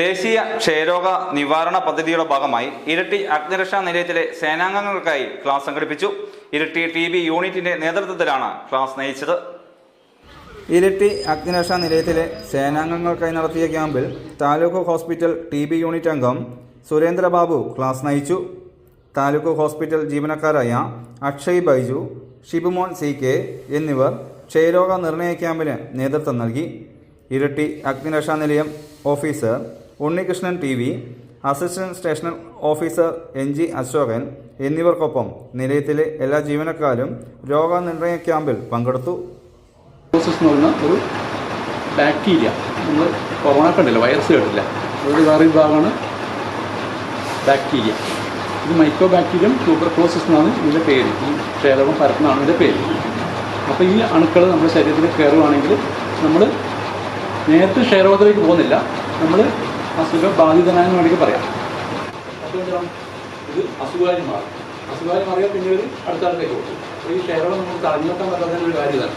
ദേശീയ ക്ഷയരോഗ നിവാരണ പദ്ധതിയുടെ ഭാഗമായി ഇരട്ടി അഗ്നിരക്ഷാ നിലയത്തിലെ സേനാംഗങ്ങൾക്കായി ക്ലാസ് സംഘടിപ്പിച്ചു. ഇരട്ടി ടി ബി യൂണിറ്റിന്റെ നേതൃത്വത്തിലാണ് ക്ലാസ് നയിച്ചത്. ഇരട്ടി അഗ്നിരക്ഷാ നിലയത്തിലെ സേനാംഗങ്ങൾക്കായി നടത്തിയ ക്യാമ്പിൽ taluk hospital T B unit അംഗം സുരേന്ദ്രബാബു ക്ലാസ് നയിച്ചു. താലൂക്ക് ഹോസ്പിറ്റൽ ജീവനക്കാരായ അക്ഷയ് ബൈജു ഷിബുമോൻ സി കെ എന്നിവർ ക്ഷയരോഗ നിർണയ ക്യാമ്പിന് നേതൃത്വം നൽകി. ഇരട്ടി അഗ്നിരക്ഷാ നിലയം officer Unnikrishnan T V assistant station officer N G Ashokan എന്നിവർക്കൊപ്പം നിലയത്തിലെ എല്ലാ ജീവനക്കാരും രോഗനിർണയ ക്യാമ്പിൽ പങ്കെടുത്തു. എന്ന് പറയുന്ന ഒരു ബാക്ടീരിയ നമ്മൾ കൊറോണ കണ്ടില്ല വൈറസ് കണ്ടില്ല? അതൊരു വേറെ വിഭാഗമാണ് ബാക്ടീരിയ ഇത് മൈക്രോ ബാക്ടീരിയം പ്രോസസ് എന്നാണ് ഇതിന്റെ പേര്. ഈ ക്ഷേത്രം പരത്തുന്നതാണ് ഇതിന്റെ പേര്. അപ്പോൾ ഈ അണുക്കൾ നമ്മുടെ ശരീരത്തിൽ കയറുകയാണെങ്കിൽ നമ്മൾ നേരത്തെ ക്ഷയരോഗത്തിലേക്ക് പോകുന്നില്ല. നമ്മൾ അസുഖം ബാധിതനായെന്ന് വേണമെങ്കിൽ പറയാം. ഇത് അസുഖമായി മാറും. അസുഖമായി മാറിയാൽ പിന്നീട് അടുത്ത ആളിലേക്ക് പോകും ഈ കേരളം നമുക്ക് തടഞ്ഞു വെക്കാൻ പറ്റാത്ത ഒരു കാര്യം ഇതാണ്